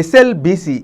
SLBC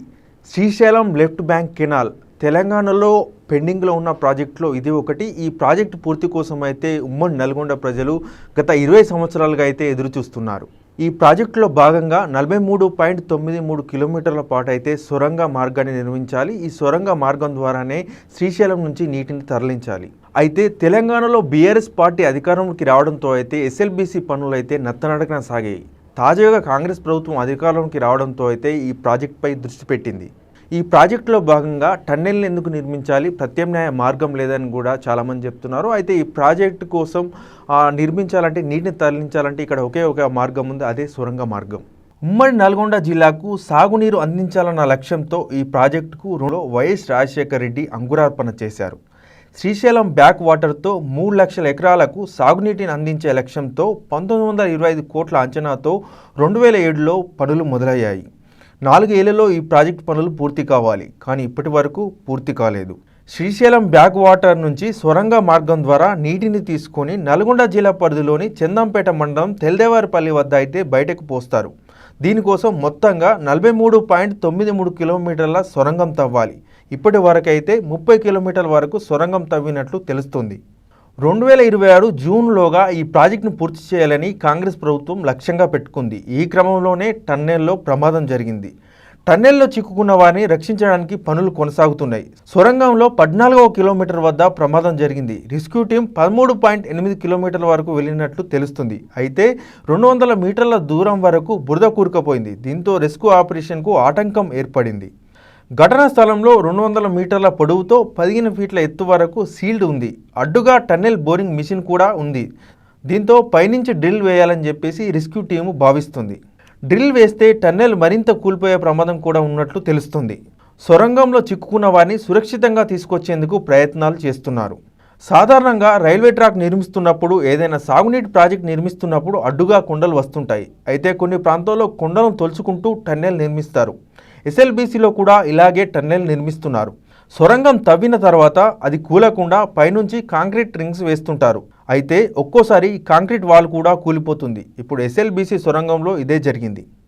Srisailam left bank canal తెలంగాణలో పెండింగ్లో ఉన్న ప్రాజెక్టులో ఇది ఒకటి. ఈ ప్రాజెక్టు పూర్తి కోసం అయితే ఉమ్మడి నల్గొండ ప్రజలు గత ఇరవై సంవత్సరాలుగా అయితే ఎదురు చూస్తున్నారు ఈ ప్రాజెక్టులో భాగంగా నలభై మూడు పాయింట్ తొమ్మిది మూడు కిలోమీటర్ల పాటు అయితే సొరంగ మార్గాన్ని నిర్మించాలి. ఈ సొరంగ మార్గం ద్వారానే శ్రీశైలం నుంచి నీటిని తరలించాలి. అయితే తెలంగాణలో బీఆర్ఎస్ పార్టీ అధికారంలోకి రావడంతో అయితే ఎస్ఎల్బీసీ పనులు అయితే నత్తనడకన సాగాయి. తాజాగా కాంగ్రెస్ ప్రభుత్వం అధికారంలోకి రావడంతో అయితే ఈ ప్రాజెక్టుపై దృష్టి పెట్టింది. ఈ ప్రాజెక్టులో భాగంగా టన్నెల్ని ఎందుకు నిర్మించాలి ప్రత్యామ్నాయ మార్గం లేదని కూడా చాలామంది చెప్తున్నారు. అయితే ఈ ప్రాజెక్టు కోసం నిర్మించాలంటే నీటిని తరలించాలంటే ఇక్కడ ఒకే ఒక మార్గం ఉంది అదే సొరంగ మార్గం. ఉమ్మడి నల్గొండ జిల్లాకు సాగునీరు అందించాలన్న లక్ష్యంతో ఈ ప్రాజెక్టుకు రుణంలో వైఎస్ రాజశేఖర రెడ్డి అంకురార్పణ చేశారు. శ్రీశైలం బ్యాక్ వాటర్తో మూడు లక్షల ఎకరాలకు సాగునీటిని అందించే లక్ష్యంతో పంతొమ్మిది వందల ఇరవై ఐదు కోట్ల అంచనాతో రెండు వేల ఏడులో పనులు మొదలయ్యాయి. నాలుగేళ్ళలో ఈ ప్రాజెక్టు పనులు పూర్తి కావాలి కానీ ఇప్పటి వరకు పూర్తి కాలేదు. శ్రీశైలం బ్యాక్ వాటర్ నుంచి సొరంగ మార్గం ద్వారా నీటిని తీసుకొని నల్గొండ జిల్లా పరిధిలోని చందంపేట మండలం తెల్దేవారిపల్లి వద్ద అయితే బయటకు పోస్తారు. దీనికోసం మొత్తంగా నలభై మూడు పాయింట్ తొమ్మిది మూడు కిలోమీటర్ల సొరంగం తవ్వాలి. ఇప్పటి వరకైతే ముప్పై కిలోమీటర్ల వరకు సొరంగం తవ్వినట్లు తెలుస్తుంది. రెండు వేల ఇరవై ఆరు జూన్లోగా ఈ ప్రాజెక్టును పూర్తి చేయాలని కాంగ్రెస్ ప్రభుత్వం లక్ష్యంగా పెట్టుకుంది. ఈ క్రమంలోనే టన్నెల్లో ప్రమాదం జరిగింది. టన్నెల్లో చిక్కుకున్న వారిని రక్షించడానికి పనులు కొనసాగుతున్నాయి. సొరంగంలో పద్నాలుగవ కిలోమీటర్ వద్ద ప్రమాదం జరిగింది. రెస్క్యూ టీం పదమూడు పాయింట్ ఎనిమిది కిలోమీటర్ల వరకు వెళ్ళినట్లు తెలుస్తుంది. అయితే రెండు వందల మీటర్ల దూరం వరకు బురద కూరుకుపోయింది. దీంతో రెస్క్యూ ఆపరేషన్కు ఆటంకం ఏర్పడింది. ఘటనా స్థలంలో రెండు వందల మీటర్ల పొడవుతో పదిహేను ఫీట్ల ఎత్తు వరకు సీల్డ్ ఉంది. అడ్డుగా టన్నెల్ బోరింగ్ మిషన్ కూడా ఉంది. దీంతో పైనుంచి డ్రిల్ వేయాలని చెప్పేసి రెస్క్యూ టీము భావిస్తుంది. డ్రిల్ వేస్తే టన్నెల్ మరింత కూలిపోయే ప్రమాదం కూడా ఉన్నట్లు తెలుస్తుంది. సొరంగంలో చిక్కుకున్న వారిని సురక్షితంగా తీసుకొచ్చేందుకు ప్రయత్నాలు చేస్తున్నారు. సాధారణంగా రైల్వే ట్రాక్ నిర్మిస్తున్నప్పుడు ఏదైనా సాగునీటి ప్రాజెక్ట్ నిర్మిస్తున్నప్పుడు అడ్డుగా కొండలు వస్తుంటాయి. అయితే కొన్ని ప్రాంతాల్లో కొండలను తొలుచుకుంటూ టన్నెల్ నిర్మిస్తారు. ఎస్ఎల్బీసీలో కూడా ఇలాగే టన్నెల్ నిర్మిస్తున్నారు. సొరంగం తవ్విన తర్వాత అది కూలకుండా పైనుంచి కాంక్రీట్ రింగ్స్ వేస్తుంటారు. అయితే ఒక్కోసారి కాంక్రీట్ వాల్ కూడా కూలిపోతుంది. ఇప్పుడు ఎస్ఎల్బీసీ సొరంగంలో ఇదే జరిగింది.